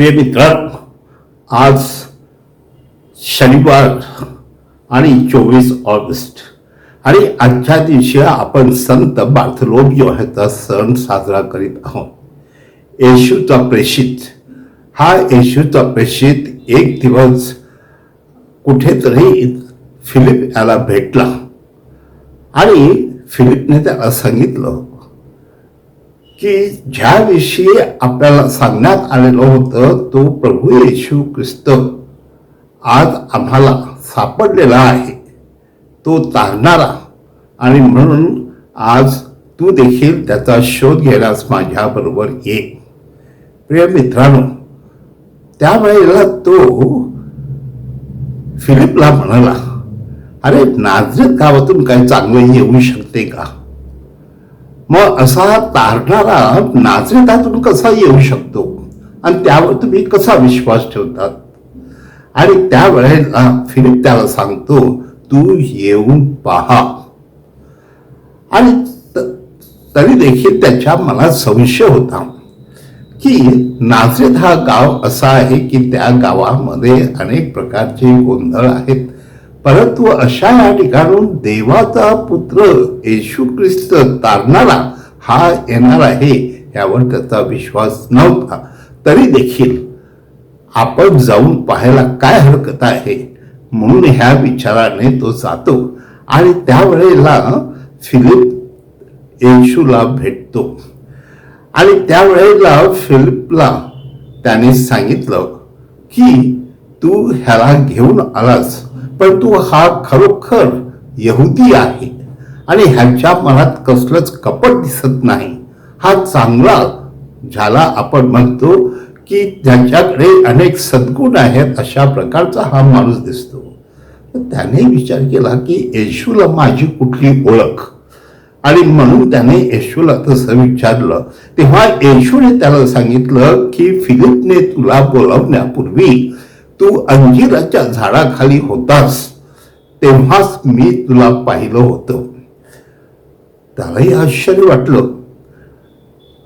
प्रिय मित्र आज शनिवार आणि चोवीस ऑगस्ट आणि आजच्या दिवशी आपण संत बार्थलोबियो ह्याचा सण साजरा करीत आहोत. येशूचा प्रेषित हा येशूचा प्रेषित एक दिवस कुठेतरी फिलिप याला भेटला आणि फिलिपने त्याला सांगितलं की ज्याविषयी आपल्याला सांगण्यात आलेलं होतं तो प्रभू येशू ख्रिस्त आज आम्हाला सापडलेला आहे. तो तारणारा आणि म्हणून आज तू देखील त्याचा शोध घेण्यास माझ्याबरोबर ये. प्रिय मित्रांनो त्यावेळेला तो फिलिपला म्हणाला अरे नाझरेत गावातून काही चांगलं येऊ शकते का? मग असा तारणारा नाचरेतातून कसा येऊ शकतो? आणि त्यावर तुम्ही कसा विश्वास ठेवतात? आणि त्यावेळेला फिलिप त्याला सांगतो तू येऊन पहा. आणि तरी देखील त्याच्या मनात संशय होता की नाझरेत हा गाव असा आहे की त्या गावामध्ये अनेक प्रकारचे गोंधळ आहेत. परंतु अशा या ठिकाणून देवाचा पुत्र येशू ख्रिस्त तारणारा हा येणार आहे यावर त्याचा विश्वास नव्हता. तरी देखील आपण जाऊन पाहायला काय हरकत आहे म्हणून ह्या विचाराने तो जातो आणि त्यावेळेला फिलिप येशूला भेटतो. आणि त्यावेळेला फिलिपला त्याने सांगितलं की तू ह्याला घेऊन आलास. पण तू हा खरोखर यहुदी आहे. आणि ह्यांच्या मनात कसलंच कपट दिसत नाही. हा चांगला ज्याला आपण म्हणतो की ज्याच्याकडे अनेक सद्गुण आहेत अशा प्रकारचा हा माणूस दिसतो. त्याने विचार केला की येशूला माझी कुठली ओळख? आणि म्हणून त्याने येशूला तसं विचारलं. तेव्हा येशूने त्याला सांगितलं की फिलिपने तुला बोलावण्यापूर्वी तू अंजिराच्या झाडाखाली होतास तेव्हाच मी तुला पाहिलं होतं. त्यालाही आश्चर्य वाटलं.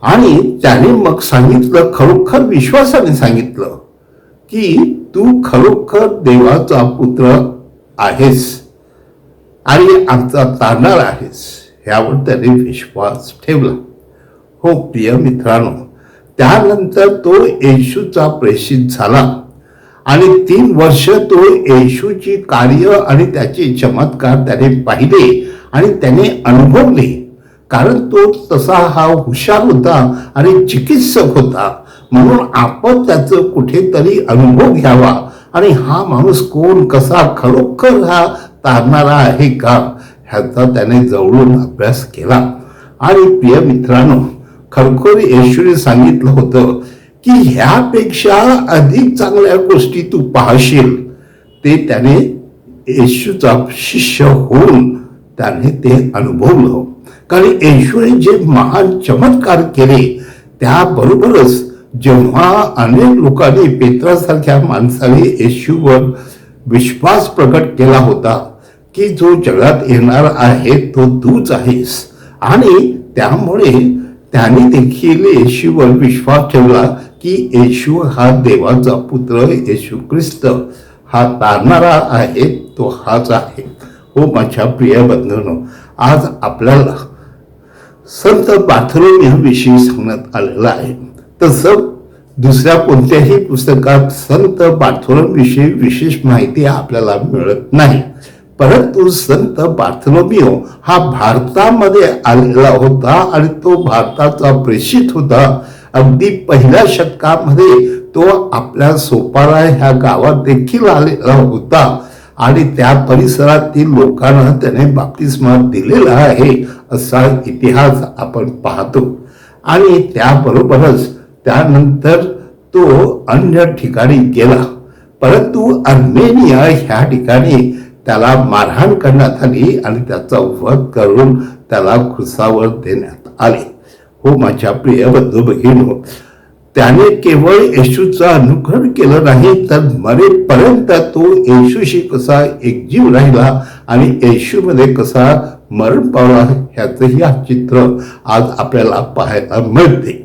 आणि त्याने मग सांगितलं खरोखर विश्वासाने सांगितलं की तू खरोखर देवाचा पुत्र आहेस आणि आमचा तारणार आहेस ह्यावर त्याने विश्वास ठेवला. हो प्रिय मित्रांनो त्यानंतर तो येशूचा प्रेषित झाला. आणि तीन वर्ष तो येशूची कार्य आणि त्याचे चमत्कार त्याने पाहिले आणि त्याने अनुभवले. कारण तो तसा हा हुशार होता आणि चिकित्सक होता. म्हणून आपण त्याचं कुठेतरी अनुभव घ्यावा. आणि हा माणूस कोण कसा खरोखर हा तारणारा आहे का ह्याचा त्याने जवळून अभ्यास केला. आणि प्रिय मित्रांनो खरखोर येशूने सांगितलं होतं की ह्यापेक्षा अधिक चांगल्या गोष्टी तू पाहशील. ते त्याने येशूचा शिष्य होऊन त्याने ते अनुभवलं. कारण येशूने जे महान चमत्कार केले त्याबरोबरच जेव्हा अनेक लोकांनी पेत्रासारख्या माणसाने येशूवर विश्वास प्रकट केला होता की जो जगात येणार आहे तो तूच आहेस. आणि त्यामुळे त्याने देखील येशूवर विश्वास ठेवला की येशू हा देवाचा पुत्र येशू ख्रिस्त हा तारणारा आहे तो हाच आहे. हो माझ्या प्रिय बंधनो आज आपल्याला संत बाथरूम याविषयी सांगण्यात आलेलं आहे. तसं दुसऱ्या कोणत्याही पुस्तकात संत बाथरोमियाविषयी विशेष माहिती आपल्याला मिळत नाही. परंतु संत बार्थलोमियो हा भारतामध्ये आलेला होता आणि तो भारताचा प्रेषित होता. अगदी पहिल्या शतकामध्ये तो आपल्या सोपारा ह्या गावात देखील आलेला होता. आणि त्या परिसरातील लोकांना त्याने बाप्तिस्मा दिलेला आहे असा इतिहास आपण पाहतो. आणि त्याबरोबरच त्यानंतर तो अन्य ठिकाणी गेला. परंतु अर्मेनिया ह्या ठिकाणी त्याला मारहाण करण्यात आली आणि त्याचा वध करून त्याला खुसावर देण्यात आले. हो माझ्या प्रिय बंधू भगिनो त्याने केवळ येशूचं अनुकरण केलं नाही तर मरेपर्यंत तो येशूशी कसा एकजीव राहिला आणि येशूमध्ये कसा मरण पावला ह्याचंही हा चित्र आज आपल्याला पाहायला मिळते.